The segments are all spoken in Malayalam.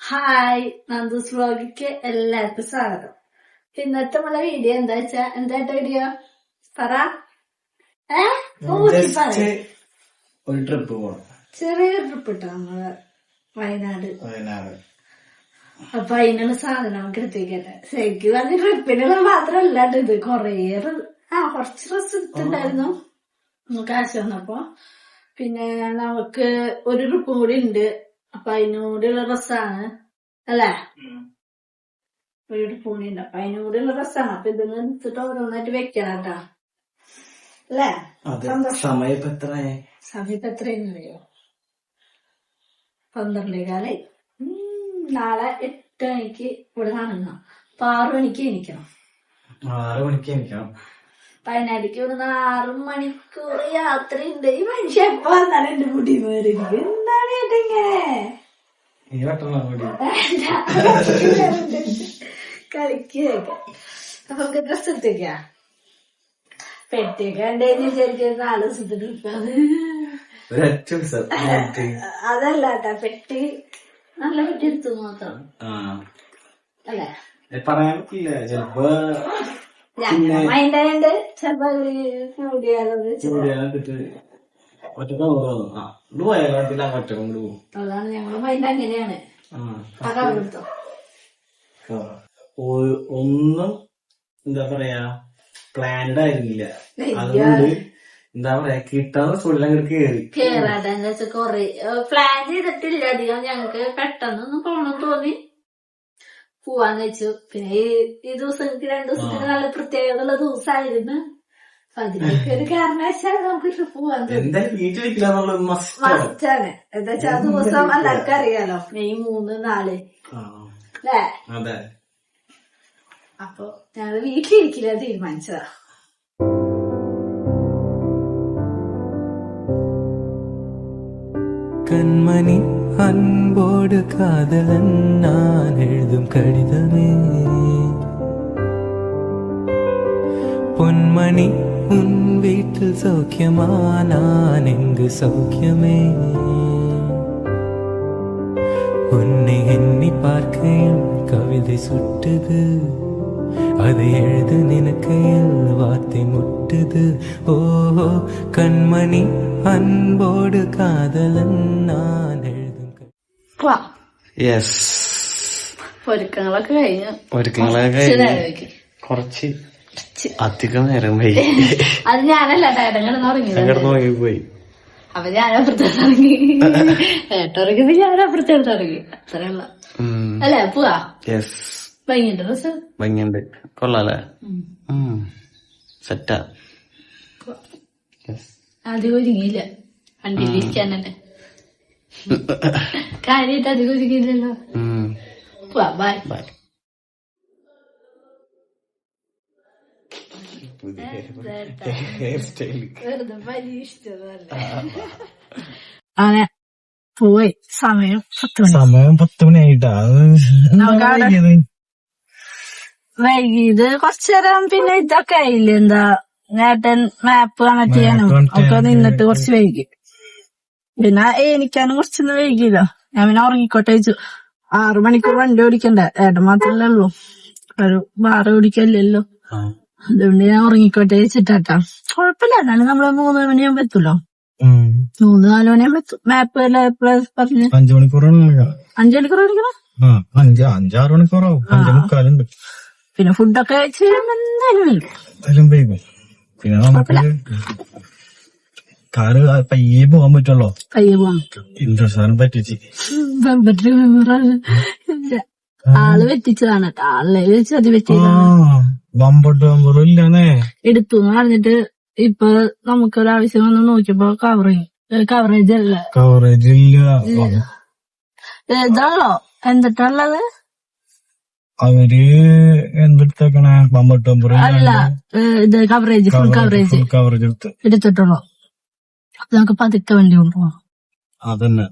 ഹായ് നന്ദൂസ് വ്ലോഗിക്ക് എല്ലാവർക്കും സ്വാഗതം. ഇന്നത്തെ നമ്മളെ വീഡിയോ എന്താ വെച്ചാ എന്താ വീഡിയോ പറ. ഒരു ട്രിപ്പ് പോണം. ചെറിയൊരു ട്രിപ്പ് ഇട്ടോ നമ്മൾ വയനാട്. വയനാട്. അപ്പൊ അതിനുള്ള സാധനം നമുക്ക് എത്തിക്കട്ടെ ശരിക്കും പറഞ്ഞ ട്രിപ്പിനുള്ള മാത്രമല്ല ട്ടോ ഇത് കൊറേ ആ കുറച്ച് ഡ്രസ് എടുത്തിട്ടുണ്ടായിരുന്നു. നമുക്ക് ആശ വന്നപ്പോ. പിന്നെ നമുക്ക് ഒരു ട്രിപ്പ് കൂടി ഉണ്ട്. അപ്പൊ അതിനോടുള്ള ഡ്രസ്സാണ് അല്ലേ? ഒരു പുണ്യുണ്ട് ഉണ്ട് അപ്പൊ അതിനോടുള്ള ഡ്രസ്സാണ് അപ്പൊ ഇതൊന്ന് എടുത്തിട്ട് ഓരോന്നായിട്ട് വെക്കണം കേട്ടാ. അല്ലേ? സമയപത്ര സന്തോഷം. സമയം ഇപ്പൊ എത്രയായി? സമയത്ത് എത്രയെന്ന് അറിയോ പന്ത്രണ്ടേ കാലായി ഉം, നാളെ എട്ട് മണിക്ക് ഇവിടെ കാണുന്ന. അപ്പൊ ആറു മണിക്ക് എണീക്കണം. ആറു മണിക്ക് എനിക്കണം വയനാട്ടിലേക്ക് ഇവിടുന്ന് ആറു മണിക്കൂർ യാത്രയുണ്ട്. ഈ മനുഷ്യ എപ്പോ വന്നാലും എന്റെ മുടി മേറിക്കും എന്താണ് കളിക്കുക അപ്പൊ നമുക്ക് ഡ്രസ് എടുത്തേക്കാ. പെട്ടിയൊക്കെ അതല്ല കേട്ടാ പെട്ടി നല്ല പെട്ടി എടുത്തു മാത്രം. അല്ലേ? പറ്റില്ല ചെലപ്പോ ഞാൻ ആയണ്ട് ചെലപ്പോ കൂടിയാലത് ചൂടിയാലിട്ട് ഒറ്റ കവർ വന്നു ആ ഇത് വയനാട്ടിൽ ആ പോകും. അതാണ് ഞങ്ങൾ മൈൻഡ് അങ്ങനെയാണ്. ഒന്നും എന്താ പറയാ പ്ലാൻഡ് ആയിരുന്നില്ല. അതുകൊണ്ട് എന്താ പറയാ സ്കൂളിൽ അങ്ങോട്ട് കേറി. കേറാട്ടെ എന്താ കൊറേ പ്ലാൻ ചെയ്തിട്ടില്ല. അധികം ഞങ്ങക്ക് പെട്ടെന്നൊന്നും പോണം തോന്നി. പോവാന്ന് വെച്ചു. പിന്നെ ഈ ദിവസം രണ്ടു ദിവസത്തിന് നല്ല പ്രത്യേകതയുള്ള ദിവസമായിരുന്നു കാരണവശാൽ നമുക്ക് എന്താ അറിയാലോ മെയ് മൂന്ന് നാല്. അപ്പൊ ഞങ്ങൾ വീട്ടിലിരിക്കില്ല തീരുമാനിച്ചതാ. കൺമണി അൻപോട് കാതലൻ ഞാൻ എഴുതും കടിതമേ പൊന്മണി உன் வீட்டில் சௌக்கியமா நான் எங்கு சௌக்கியமே உன்னை எண்ணி பார்க்கையில் கவிதை சுட்டுது அதை எழுத நினைக்கையில் வார்த்தை முட்டுது ஓஹோ கண்மணி அன்போடு காதலன் நான் எழுதும் க- പോവാ യെസ് ഒരുക്കങ്ങളൊക്കെ കഴിഞ്ഞു ഒരുക്കങ്ങളൊക്കെ കുറച്ച് കഴിഞ്ഞ് നേരം വൈകി. കുറച്ച് കുറച്ച്. അധികം നേരം വൈകി. അത് ഞാനല്ല പോയി അപ്പൊ ഞാൻ അപ്പുറത്തോട്ട് ഇറങ്ങി ഏട്ടിറങ്ങിയത് ഞാൻ അപ്പുറത്തോട്ട് ഇറങ്ങി അത്രയുള്ള അല്ലേ പോവാ? യെസ് ഭംഗിയുണ്ട് ഡ്രസ് ഭംഗിയുണ്ട്. കൊള്ളാല്ലേ സെറ്റാ അധികം ഒരുങ്ങിയില്ല. തന്നെ. കാര്യമായിട്ട് അധികം ഒരുങ്ങിയില്ലല്ലോ. പോവാ ബൈ ബൈ സ്റ്റൈൽ വെറുതെ പരീക്ഷിച്ചതല്ലേ അങ്ങനെ പോയി സമയം പത്ത് മണി സമയം പത്ത് മണിയായിട്ടാ വൈകിയത് കുറച്ചു നേരം പിന്നെ ഇതൊക്കെ ആയില്ല എന്താ നേട്ടൻ മാപ്പ് കണക്ട് ചെയ്യാനും ഒക്കെ നിന്നിട്ട് കുറച്ച് വൈകി പിന്നെ എനിക്കാനും കുറച്ചൊന്ന് വൈകിയല്ലോ ഞാൻ പിന്നെ ഉറങ്ങിക്കോട്ടെ വെച്ചു ആറു മണിക്കൂർ വണ്ടി ഓടിക്കണ്ടേ ഏട്ടൻ മാത്രല്ലേ ഉള്ളൂ ഒരു ബാറ് ഓടിക്കല്ലല്ലോ അതുകൊണ്ട് ഞാൻ ഉറങ്ങിക്കോട്ടെ വെച്ചിട്ടാട്ടാ കുഴപ്പമില്ല എന്നാലും നമ്മൾ മൂന്ന് മണിയാകുമ്പോ എത്തുമല്ലോ മൂന്ന് നാല് മണിയാകുമ്പോ എത്തും. മാപ്പ് പറഞ്ഞ്? അഞ്ചു മണിക്കൂറാണ് അഞ്ചു മണിക്കൂർ അഞ്ച് അഞ്ചാറ് മണിക്കൂറാവും. അഞ്ചു മുക്കാലുണ്ട്. പിന്നെ ഫുഡൊക്കെ കഴിച്ച് എന്തായാലും വൈകും. പിന്നെ നമുക്ക് കാറ് പയ്യെ പോകാൻ പറ്റുള്ളോ? പയ്യെ പോകാൻ പറ്റും പറ്റിച്ച്. ആൾ പറ്റിച്ചതാണ് ആളെ വെച്ച് അത് ആ. വെറ്റിയതാണ് വമ്പറും ഇല്ലാന്നേ എടുത്തു പറഞ്ഞിട്ട് ഇപ്പൊ നമുക്കൊരു ആവശ്യം വന്ന് നോക്കിയപ്പോ കവറിങ് കവറേജ് അല്ല. കവറേജ് ഇല്ല. ഇതാണല്ലോ എന്തിട്ടുള്ളത്? അവർ എന്തെടുത്തേക്കണേ? വമ്പട്ട് ബമ്പർ അല്ല ഇത് കവറേജ് ഫുൾ കവറേജ് കവറേജ് എടുത്ത്. എടുത്തിട്ടുള്ളൂ. നമുക്ക് പതുക്കെ വണ്ടി കൊണ്ടുപോകണം അതന്നെ.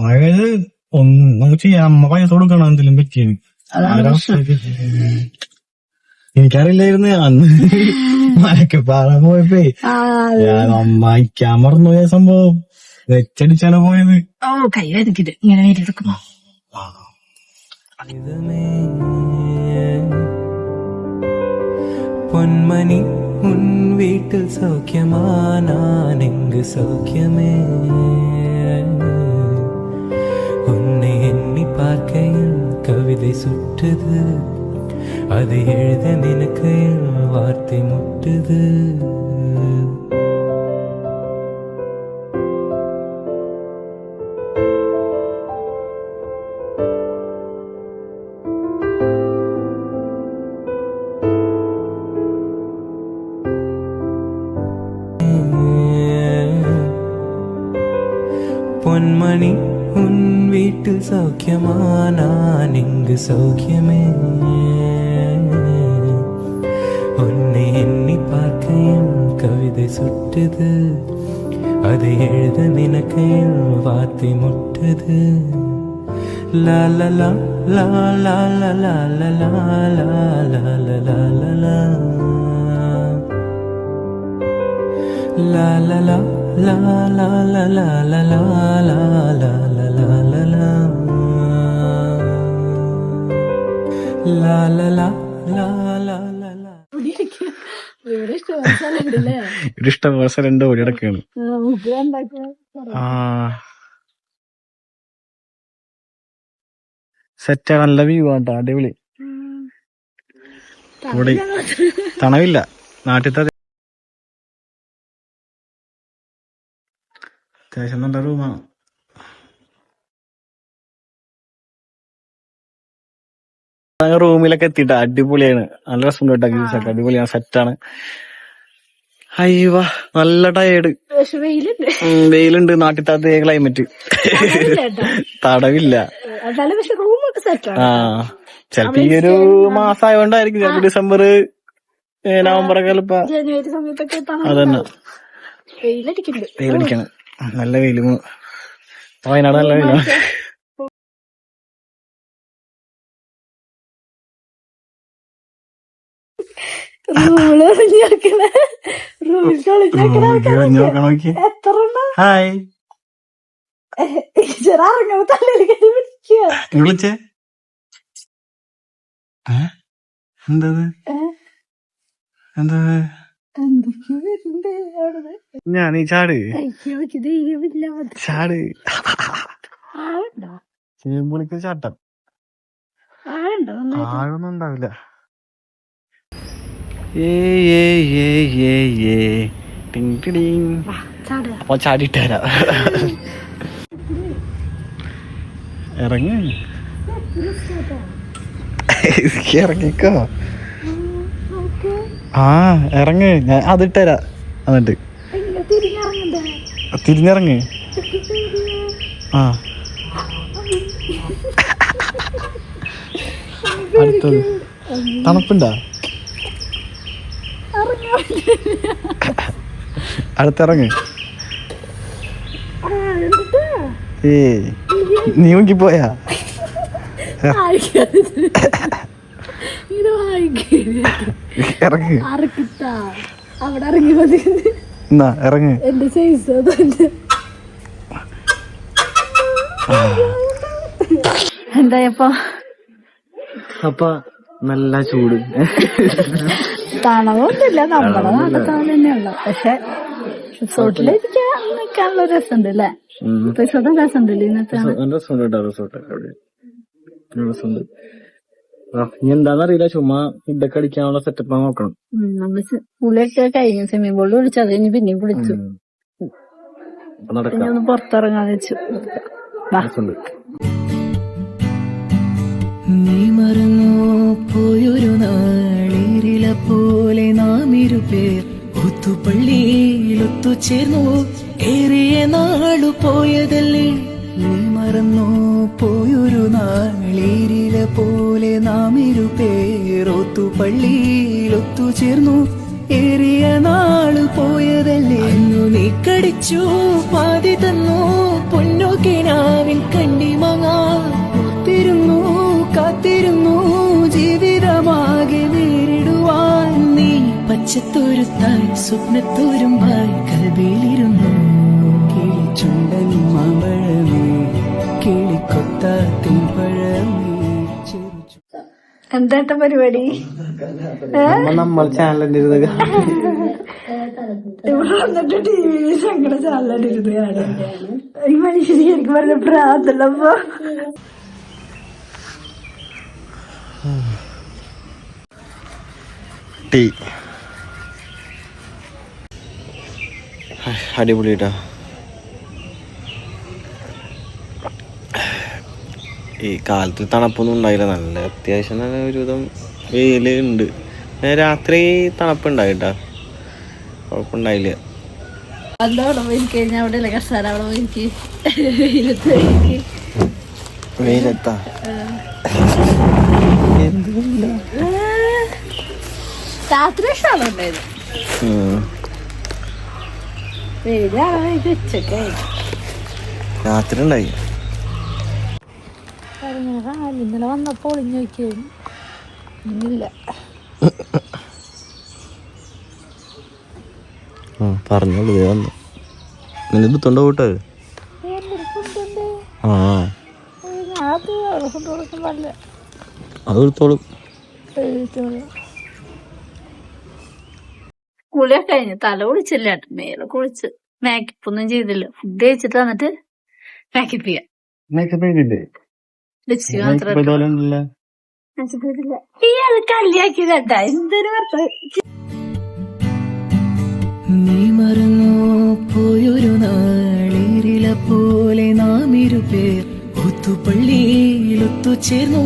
അതായത് ഒന്ന് നമുക്ക് ചെയ്യാം. അമ്മ പൈസ കൊടുക്കണം. എന്തെങ്കിലും പറ്റിയത് എനിക്കറിയില്ലായിരുന്നു അന്ന്. മലക്കപ്പാറ പോയപ്പോ. ഞാൻ അമ്മായിക്കാൻ മറന്നുപോയ സംഭവം. വെച്ചടിച്ചാണ് പോയത്? ഓ കൈ ഇങ്ങനെ വേരെടുക്കുമോ പൊന്മണി മുൻ വീട്ടിൽ സൗഖ്യമാനെങ്ക് സൗഖ്യമേ. உன்னை എണ്ണി பார்க்கையில் കവിത சுற்றுது அது எழுத நினைக்கையில் வார்த்தை முட்டுது. பொன்மணி உன் வீட்டில் சௌக்கியமா நான் இங்கு சௌக்கியமே உன்னை எண்ணி பார்க்கையில் கவிதை சுட்டுது அதை எழுத நினைக்கையில் வார்த்தை முட்டுது லா லா லா லா லா லா லா லா லா லா லா லா லா லா லா La la la la la la la la la la la la la la ഇവിടെ ഇഷ്ടം സ്ഥലമുണ്ടല്ലേ രണ്ട് ഓടി കിടക്കാണ് സെറ്റാ നല്ല വ്യൂ ആട്ടോ അടിപൊളി. തണവില്ല നാട്ടിലത്തെ അത്യാവശ്യം നല്ല റൂമാണ് റൂമിലൊക്കെ എത്തിയിട്ട് അടിപൊളിയാണ്. നല്ല രസം കേട്ടോ അടിപൊളിയാണ്. സെറ്റാണ് അയ്യോ നല്ല ടയേർഡ് പക്ഷെ വെയിലുണ്ട്. അതേ ക്ലൈമറ്റ് തടവില്ല ആ ചെലപ്പോ ഈ ഒരു മാസം ആയതുകൊണ്ടായിരിക്കും ചിലപ്പോ ഡിസംബർ നവംബർ ഒക്കെ ചിലപ്പോ അതന്നെ വെയിലടിക്കണം. നല്ല വെയിലും. വയനാട് നല്ല വെയിലാണ് റൂമിൽ ഞാൻ ഈ ചാട്. ചാട്. ചേമ്പുളിക്ക് ചാട്ടം. ആഴൊന്നും ഉണ്ടാവില്ല. അപ്പൊ ചാടിയിട്ട് തരാം ഇറങ്ങ് ഇറങ്ങിക്കോ. ആ ഇറങ്ങ്. ഞാൻ അതിട്ട് തരാം എന്നിട്ട്? തിരിഞ്ഞിറങ്ങ്. ആ. അടുത്തത്. തണുപ്പുണ്ടാ? അടുത്തിറങ്ങ്. ഏ നീ പോയാ വായിക്കരുത്. ഇത് വായിക്കരുത്. ഇറങ്ങ്. അവിടെ ഇറങ്ങി മതി. എന്നാ ഇറങ്ങ്. എന്റെ സൈസ് അതന്നെ എന്തായപ്പോ? അപ്പൊ നല്ല ചൂട്. തണവൊന്നുമില്ല നമ്മളെ. നാട്ടിൽ തന്നെയുള്ള. പക്ഷെ റിസോർട്ടിൽ ഇരിക്കാൻ രസമുണ്ട് അല്ലേ? റിസോർട്ടും രസമുണ്ട്. രസമുണ്ട് സെറ്റപ്പ് നോക്കണം. കഴിഞ്ഞ സ്വിമ്മിംഗ് പൂളിൽ വിളിച്ചു അത് കഴിഞ്ഞ് പിന്നെയും വിളിച്ചു പിന്നെ ഒന്ന് പുറത്തിറങ്ങാൻ വെച്ചു. നീ മറന്നു പോയ ഇരുപേർ ഒത്തുപള്ളിയിൽ ഒത്തുചേർന്നു. ഏറിയ നാളു പോയതല്ലേ? നീ മറന്നു പോയൊരു നാളേരിലെ പോലെ നാം ഇരുപേർ ഒത്തുപള്ളിയിൽ ഒത്തുചേർന്നു. ഏറിയ നാളു പോയതല്ലേ? നീ കടിച്ചു പാതി തന്നു. പൊന്നോക്കിനാവിൽ കണ്ടിമങ്ങാ പച്ചത്തോരുത്തായി സ്വപ്നത്തോരുമ്പായി കൽവിയിലിരുന്നു കിളി ചുണ്ടൻ മാമ്പഴമേ കിളിക്കൊത്താത്തിൻ പഴമേ എന്താ പരിപാടി? നമ്മ നമ്മൾ ചാനലിന്റെ ഇരുന്ന് ഇവിടെ വന്നിട്ട് ടി വിയിൽ ഞങ്ങളുടെ ചാനലിരുന്ന് കാണാൻ ഈ മനുഷ്യന് എനിക്ക് പറഞ്ഞ പ്രാന്തല്ലപ്പോ. ടീ. അടിപൊളിട്ടാ ഈ കാലത്ത് തണുപ്പൊന്നും ഉണ്ടായില്ല. നല്ല അത്യാവശ്യം നല്ല ഒരുവിധം വെയിൽ ഉണ്ട്. രാത്രി തണുപ്പുണ്ടായിട്ടാ കുഴപ്പമുണ്ടായില്ല എന്താ അവിടെ പോയി കഴിഞ്ഞാൽ അവിടെ അല്ലേ? കസാര അവിടെ പോയി എനിക്ക് വെയിലത്ത് എനിക്ക് വെയിലെത്താ. രാത്രി ഇഷ്ടമാണ് ഉണ്ടായത് ഉം. വെയിലാണ് എനിക്ക് ഉച്ചക്കായി രാത്രി ഉണ്ടായി ഇന്നലെ വന്നപ്പോൾ ഒളിഞ്ഞു നോക്കിയായിരുന്നു ഇന്നില്ല. ആ പറഞ്ഞോളൂ ദേ വന്നു. നിന്നെ എടുത്തോണ്ട് പോട്ടെ ആ. അത് എടുത്തോളും കുളിയൊക്കെ കഴിഞ്ഞു തല കുളിച്ചില്ല മേലെ കുളിച്ച് മേക്കപ്പ് ഒന്നും ചെയ്തില്ല. ഫുഡ് കഴിച്ചിട്ട് വന്നിട്ട് മേക്കപ്പ് ചെയ്യാം. മേക്കപ്പ് ചെയ്തില്ലേ? ലിപ്സ്റ്റിക് മാത്രം മേക്കപ്പ് ഇതുപോലെ ഉണ്ടല്ലോ ഈ അത് കല്യാക്കിയതാ എന്തൊരു നീ മറന്നോ? പോയൊരു നാളിരില പോലെ നാം ഇരുപേർ ഒത്തുപള്ളിയിൽ ഒത്തുചേർന്നു.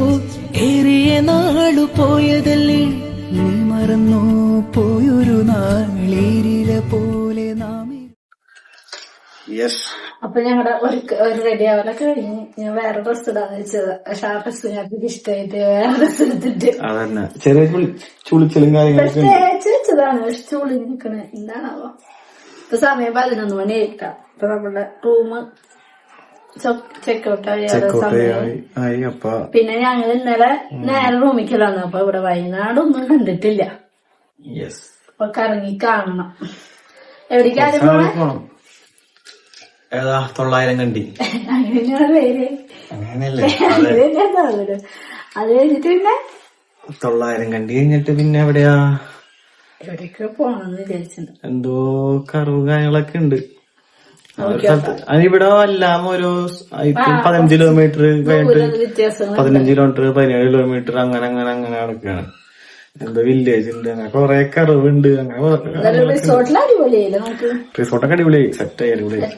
ഏറിയ നാളു പോയതല്ലേ നീ മറന്നോ? അപ്പൊ ഞങ്ങളുടെ ഒരു ഒരു റെഡി ആവാനൊക്കെ കഴിഞ്ഞ്. ഞാൻ വേറെ ഡ്രസ് ഇടാന്ന് വെച്ചത് പക്ഷെ ആ ഡ്രസ് ഞങ്ങൾക്ക് ഇഷ്ടമായിട്ട് വേറെ ഡ്രസ് എടുത്തിട്ട്. അതന്നെ. ചെറിയ ചുളി- ചുളിച്ചലും കാര്യങ്ങളൊക്കെ തേച്ച് വെച്ചതാണ്. പക്ഷെ ചുളി നിക്കണേ എന്താണാവോ. ഇപ്പൊ സമയം പതിനൊന്ന് മണി ആയിട്ടാ. ഇപ്പൊ നമ്മുടെ റൂം പിന്നെ ഞങ്ങൾ ഇന്നലെ നേരെ റൂമിക്കലാണ് അപ്പൊ ഇവിടെ വയനാടൊന്നും കണ്ടിട്ടില്ല. അപ്പൊ കറങ്ങി കാണണം. എവിടേക്കാരും പോണം. ഏതാ? തൊള്ളായിരം കണ്ടി. അങ്ങനെയല്ലേ? അത് കഴിഞ്ഞിട്ട് പിന്നെ? തൊള്ളായിരം കണ്ടി കഴിഞ്ഞിട്ട് പിന്നെ എവിടെയാ? എവിടേക്ക് പോണെന്ന് വിചാരിച്ചിട്ടുണ്ട്. എന്തോ കറവ് കാര്യങ്ങളൊക്കെ ഉണ്ട്. അതിവിടെ എല്ലാം ഒരു പതിനഞ്ച് കിലോമീറ്റർ കഴിഞ്ഞിട്ട് പതിനഞ്ച് കിലോമീറ്റർ പതിനേഴ് കിലോമീറ്റർ അങ്ങനെ അങ്ങനെ അങ്ങനെ നടക്കുകയാണ്. എന്തോ വില്ലേജ് ഉണ്ട് അങ്ങനെ കൊറേ കറവുണ്ട് അങ്ങനെ റിസോർട്ടൊക്കെ അടിപൊളിയായി. സെറ്റ് ആയി അടിപൊളിയായി.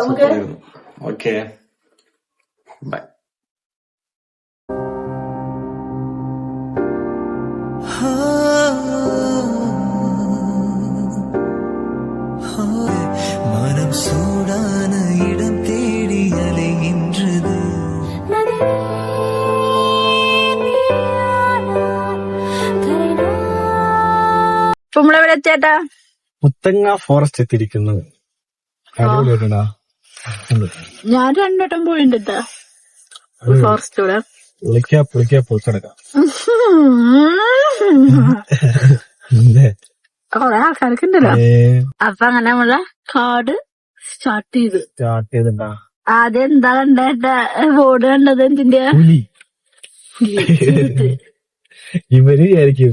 നമുക്ക്. ഓക്കെ ബൈ എത്തിയേട്ടാ മുത്തങ്ങ ഫോറസ്റ്റ് എത്തിയിരിക്കുന്നത്. ഞാൻ രണ്ടോട്ടം പോയിട്ടുണ്ട് ഫോറസ്റ്റൂടെ പുളിക്കാ പുളിക്കാ പൊളിച്ചടക്കാം കൊറേ ആൾക്കാർക്ക് ഉണ്ടല്ലോ അപ്പൊ അങ്ങനെ നമ്മളെ കാട് സ്റ്റാർട്ട് ചെയ്ത്. സ്റ്റാർട്ട് ചെയ്തിട്ടാ ആദ്യം എന്താ കണ്ടേട്ട ബോർഡ് കണ്ടത് എന്തിന്റെ ഇവർ വിചാരിക്കും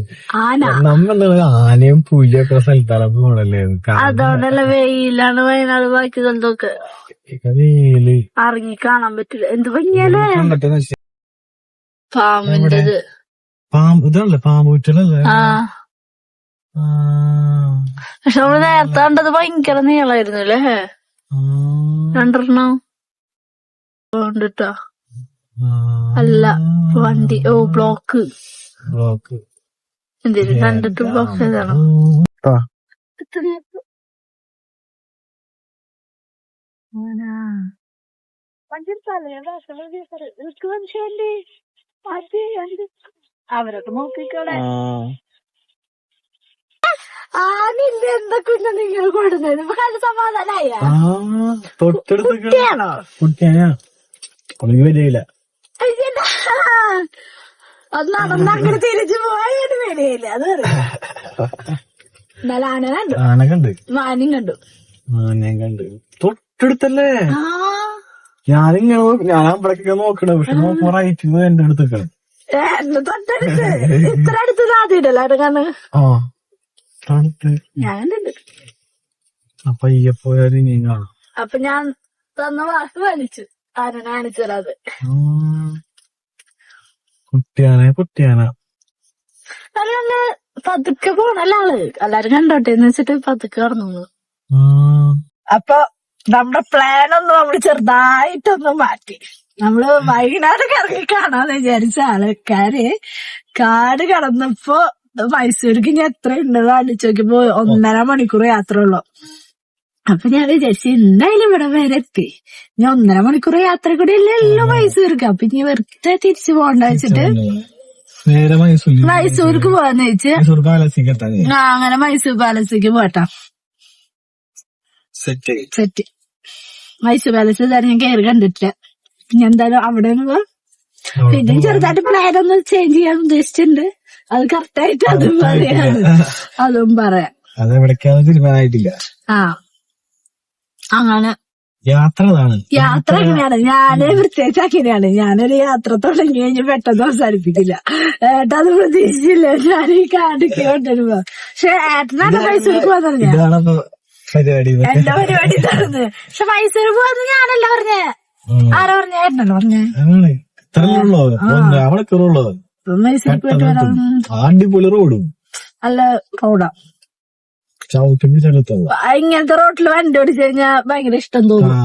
നമ്മൾ ആനയും പുലിയൊക്കെ സ്ഥലത്താണ് പോണല്ലേ? അതുകൊണ്ടല്ല വെയിലാണ് വയനാട് ബാക്കി സ്ഥലത്തൊക്കെ. വെയിൽ. ഇറങ്ങി കാണാൻ പറ്റില്ല. എന്ത് ഭംഗിയല്ലേ? പാമ്പിന്റെത്. പാമ്പ് ഇതല്ലേ പാമ്പ് പക്ഷെ നമ്മൾ നേരത്തെ കണ്ടത് ഭയങ്കര നീളായിരുന്നു അല്ലേ? രണ്ടെണ്ണം കണ്ടിട്ടാ അല്ല വണ്ടി. ഓ ബ്ലോക്ക്. ബ്ലോക്ക്. കണ്ടിട്ട് ബ്ലോക്ക്? ചെയ്താണോ. അവരൊക്കെ നോക്കിക്കോളെ. ആ. ആനില്ല എന്തൊക്കെ നിങ്ങൾ കൊടുത്തത് കണ്ട് സമാധാനായ. ആ, തൊട്ടടുത്ത് കുട്ടിയാണോ? കുട്ടിയാ. ഒന്നും വരില്ല അയ്യടാ. അത് നടന്ന് അങ്ങനെ തിരിച്ചു പോയത് പേടിയില്ല അത് എന്നാലും ആന കണ്ടു. ആനക്കുണ്ട് മാനും കണ്ടു. ഞാൻ കണ്ട്. തൊട്ടടുത്തല്ലേ? ഞാനിങ്ങനെ ഞാൻ അവിടേക്കൊക്കെ നോക്കണേ പക്ഷെ നോക്കുമ്പോ റൈറ്റ് എന്റെ അടുത്തേക്കാണ്. തൊട്ടടുത്ത്. ഇത്ര അടുത്ത് ആ ഞാൻ കണ്ടിട്ടുണ്ട്. അപ്പൊ കാണാം. അപ്പൊ ഞാൻ തന്ന വാക്ക് വലിച്ചു ആരെ കാണിച്ചത്. കുട്ടിയാനെ കുട്ടിയാന. അല്ല പതുക്കെ പോണല്ല ആൾ എല്ലാരും കണ്ടോട്ടെ? എന്ന് വെച്ചിട്ട് പതുക്കെ കടന്നു ആ. അപ്പൊ നമ്മുടെ പ്ലാൻ ഒന്ന് നമ്മൾ ചെറുതായിട്ടൊന്ന് മാറ്റി. നമ്മൾ വൈകുന്നേരം കറങ്ങി കാണാന്ന് വിചാരിച്ച ആൾക്കാര് കാട് കടന്നപ്പോ മൈസൂർക്ക് ഇനി എത്ര ഉണ്ടെന്ന് അടിച്ചു നോക്കിയപ്പോ ഒന്നര മണിക്കൂർ യാത്ര ഉള്ളു അപ്പൊ ഞാൻ വിചാരിച്ചു എന്തായാലും ഇവിടെ വരെ എത്തി. ഞാൻ ഒന്നര മണിക്കൂർ യാത്ര കൂടി അല്ലല്ലോ മൈസൂർക്ക്? അപ്പൊ ഇനി വെറുതെ തിരിച്ചു പോകണ്ട വെച്ചിട്ട് മൈസൂർ മൈസൂർക്ക് പോവാന്ന് വെച്ച്. ആ അങ്ങനെ മൈസൂർ പാലസിക്ക് പോട്ടാ. സെറ്റ് മൈസൂർ പാലസ് തന്നെ ഞാൻ കയറി കണ്ടിട്ടില്ല. ഞാൻ എന്തായാലും അവിടെ. പിന്നെ ചെറുതായിട്ട് പ്ലാൻ ഒന്ന് ചേഞ്ച് ചെയ്യാൻ ഉദ്ദേശിച്ചിട്ടുണ്ട്. അത് കറക്റ്റ് ആയിട്ട് അതും പറയാം. അതും പറയാം. അതെവിടേക്കാന്ന് തീരുമാനമായിട്ടില്ല. ആ. അങ്ങനെ. യാത്ര യാത്ര അങ്ങനെയാണ്. ഞാൻ പ്രത്യേകിച്ച് അങ്ങനെയാണ്. ഞാനൊരു യാത്ര തുടങ്ങി കഴിഞ്ഞ് പെട്ടെന്ന് അവസാനിപ്പിക്കില്ല. ഏട്ടാ അത് പ്രതീക്ഷിച്ചില്ല. ഞാൻ ഈ കാടിക്ക് കൊണ്ടുവരുമ്പോ. പക്ഷെ ഏട്ടനാണ് പൈസ പോവാന്ന് പറഞ്ഞ. എന്റെ പരിപാടി. ഇതാണ് പക്ഷെ മൈസൂർ പോവാന്ന് ഞാനല്ല പറഞ്ഞേ. ആരാ പറഞ്ഞ? ഏട്ടനല്ല പറഞ്ഞേ? അല്ല പോയിട്ട് വരാൻ അടിപൊളി റോഡാ. ചവിട്ടി പിടിച്ചെടുത്തത് ഇങ്ങനത്തെ റോട്ടിൽ വണ്ടി ഓടിച്ചു കഴിഞ്ഞാൽ ഭയങ്കര ഇഷ്ടം ആ തോന്നും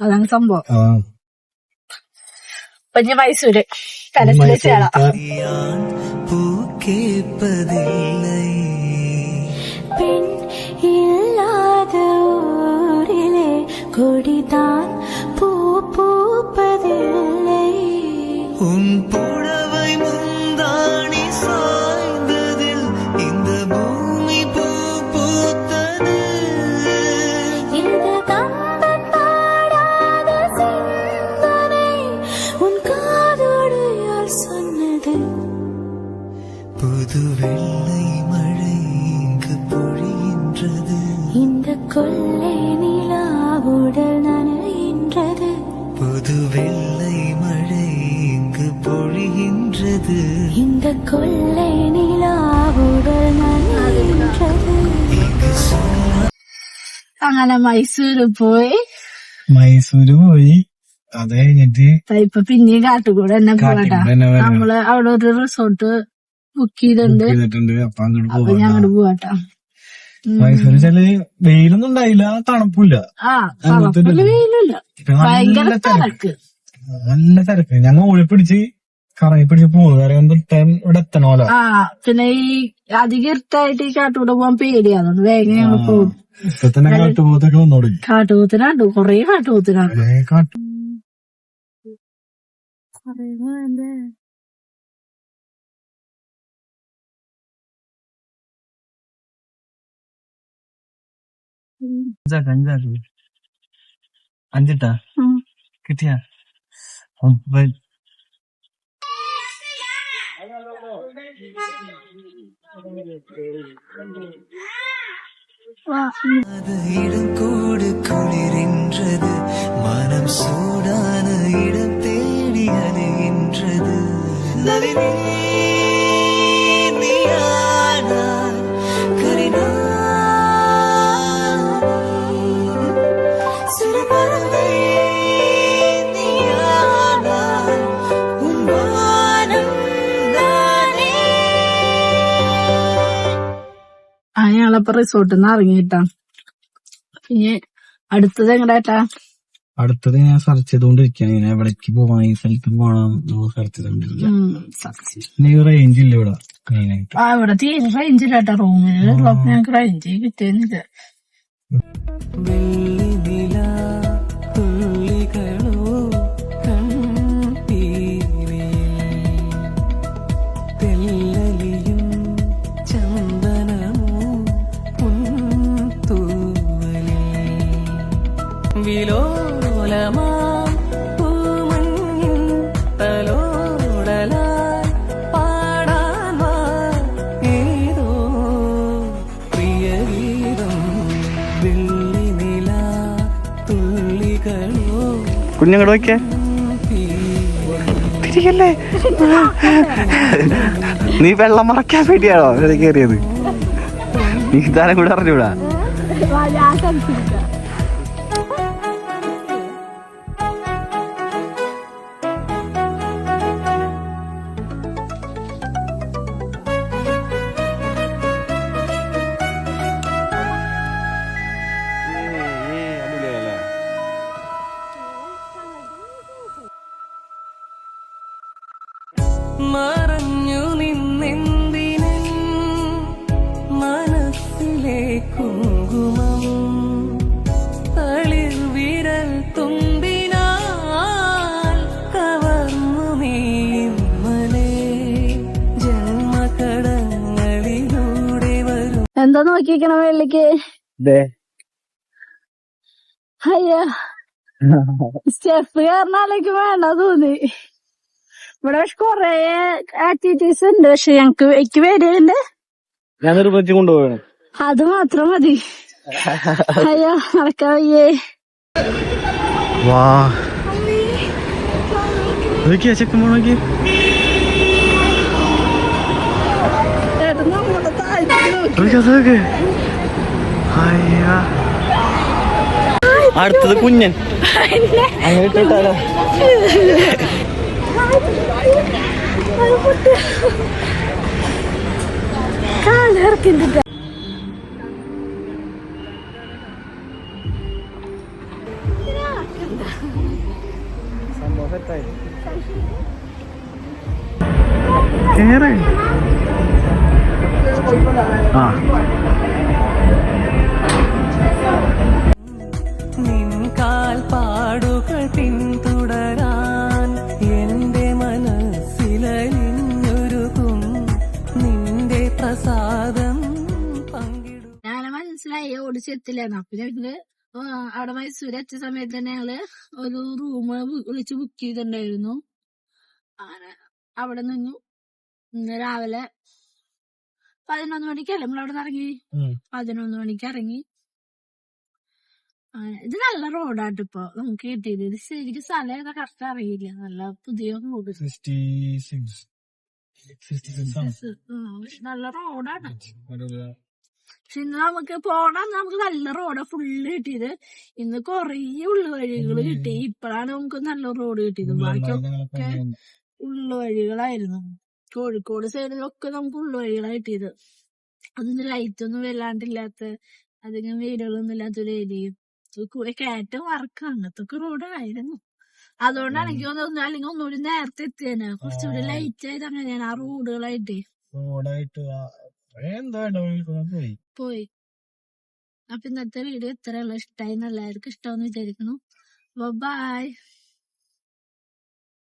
അതാണ് സംഭവം ആ അപ്പൊ ഞാൻ മൈസൂര് പാലസിൽ വെച്ച് കാണാം ഞാൻ പൂക്കേപ്പതില്ലേ பெண் இல்லாத ஊரிலே கொடிதான் பூ பூப்பதில்லை உன் புடவை முந்தாணி சாய்ந்ததில் கொள்ளை நிலாவுடல் நனைகின்றது புது வெள்ளை மழை இங்கு பொழிகின்றது இந்த கொள்ளை நிலாவுடல் நனைகின்றது இங்கு சொல்ல അങ്ങനെ മൈസൂര് പോയി മൈസൂര് പോയി അത് കഴിഞ്ഞിട്ട് ദാ ഇപ്പൊ പിന്നെയും കാട്ടുകൂടെ തന്നെ പോകട്ടാ കാട്ടിക്കൂടെ തന്നെ വരാം. നമ്മള് അവിടെ ഒരു റിസോർട്ട് ബുക്ക് ചെയ്തിട്ടുണ്ട് ബുക്ക് ചെയ്തിട്ടുണ്ട് അപ്പൊ അങ്ങോട്ട് അപ്പൊ പോവാം ഞാൻ അങ്ങോട്ട് പോവാട്ടാ ഉം. മൈസൂര് വെച്ചാൽ വെയിലൊന്നും ഉണ്ടായില്ല തണുപ്പില്ല നല്ല തിരക്ക്. ഞങ്ങൾ ഓടി പിടിച്ച് കറങ്ങി പിടിച്ച് പോകുന്നു കാരണം ടൈം ഇവിടെ എത്തണമല്ലോ. ആ പിന്നെ ഈ അധികം ഇരുട്ടായിട്ട് ഈ കാട്ടുകൂടെ പോകാൻ പേടിയാണ്. വേഗം ഞങ്ങൾ പോകും. ഇപ്പൊ തന്നെ കാട്ടുപോത്തൊക്കെ വന്നോടി കാട്ടുപോത്തിനാണ്ട് കൊറേ കാട്ടുപോത്തിനാണ്. കാട്ടു அஞ்சாக்கு அஞ்சாக்கு அஞ்சுட்டா? கிட்டியா? அது இடங்கோடு குளிரின்றது மனம் சூடான இடம் தேடி அலைகின்றது நவினே ഞങ്ങളപ്പോ റിസോർട്ടിൽ നിന്ന് ഇറങ്ങിട്ടാ പിന്നെ അടുത്തത് എങ്ങടാട്ടാ അടുത്തത് ഞാൻ സെർച്ച് ചെയ്തോണ്ടിരിക്കാണ്. ഇങ്ങനെ എവിടേക്ക് പോവാൻ ഈ സ്ഥലത്ത് പോകണം സെർച്ച് ചെയ്തോണ്ടിരിക്കുക ഈ റേഞ്ച് ഇല്ല ഇവിടെ ആ ഇവിടെ തീരെ റേഞ്ച് ഇല്ലാട്ടാ റൂമിൽ ഞങ്ങൾക്ക് റേഞ്ച് കിട്ടുന്നില്ല കുഞ്ഞങ്ങോട്ട് നോക്കിയേ. തിരികല്ലേ? നീ വെള്ളം മറക്കാൻ വേണ്ടിയാണോ? കയറിയത്. നീ താരം കൂടെ അറിഞ്ഞൂടാ. വെള്ളിക്ക് അയ്യോ. സ്റ്റെപ്പ് കയറുന്നാലേക്ക് വേണ്ട തോന്നി. ഇവിടെ പക്ഷെ കൊറേ ആക്ടിവിറ്റീസ് ഉണ്ട്. പക്ഷെ ഞങ്ങക്ക് എനിക്ക് പേരുണ്ട് ഞാൻ നിർബന്ധിച്ച് കൊണ്ടുപോകണം അത് മാത്രം മതി. അയ്യോ നടക്കാൻ വയ്യേ. വാ. ചെക്കുമ്പോ ചെക്കൻ അടുത്തത് കുഞ്ഞൻ. അങ്ങനെ ഇട്ടിട്ടാലോ? കാലിറക്കിണ്ട് കേറ് ആ. പാടുകൾ പിന്തുടരാൻ എന്റെ മനസ്സിലലിഞ്ഞൊരുകും നിന്റെ പ്രസാദം പങ്കിടും. ഞാൻ മനസ്സിലായി ഓടിച്ചെത്തില്ലായിരുന്നു അപ്പൊ ഞങ്ങൾ അവിടെ മൈസൂർ എത്തിയ സമയത്ത് തന്നെ ഞങ്ങൾ ഒരു റൂം വിളിച്ച് ബുക്ക് ചെയ്തിട്ടുണ്ടായിരുന്നു. അങ്ങനെ അവിടെ നിന്നു. ഇന്ന് രാവിലെ പതിനൊന്ന് മണിക്കല്ലേ നമ്മൾ അവിടെ ഇറങ്ങി. പതിനൊന്ന് മണിക്ക് ഇറങ്ങി. ഇത് നല്ല റോഡാട്ട് ഇപ്പൊ. നമുക്ക് കിട്ടിയത്. ഇത് ശരിക്കും സ്ഥലം ഏതാ കറക്റ്റ് അറിയില്ല. നല്ല പുതിയ റോഡ്. നല്ല റോഡാണ്. പക്ഷെ ഇന്ന് നമുക്ക് പോണം നമുക്ക് നല്ല റോഡ് ഫുള്ള് കിട്ടിയത്. ഇന്ന് കൊറേ ഉള്ളുവഴികൾ കിട്ടി. ഇപ്പഴാണ് നമുക്ക് നല്ല റോഡ് കിട്ടിയത്. ബാക്കിയൊക്കെ ഉള്ളുവഴികളായിരുന്നു. കോഴിക്കോട് സൈഡിലൊക്കെ നമുക്ക് ഉള്ളുവഴികളാണ് കിട്ടിയത് അതിന് ലൈറ്റ് ഒന്നും വല്ലാണ്ടില്ലാത്ത അധികം വീടുകളൊന്നും ഇല്ലാത്തൊരു ഏരിയയും കുറെ കയറ്റം വർക്ക് അങ്ങനത്തെ റോഡായിരുന്നു അതുകൊണ്ടാണ് എനിക്ക് തോന്നുന്നത് അല്ലെങ്കിൽ ഒന്നുകൂടി നേരത്തെ എത്തിയേനെ. കുറച്ചുകൂടി ലൈറ്റ് ആയത് അങ്ങനെയാണ് ആ റോഡുകളായിട്ട് പോയി. അപ്പൊ ഇന്നത്തെ വീഡിയോ ഇത്രയുള്ള ഇഷ്ടമായി എല്ലാവർക്കും ഇഷ്ടമെന്ന് വിചാരിക്കുന്നു. ബൈ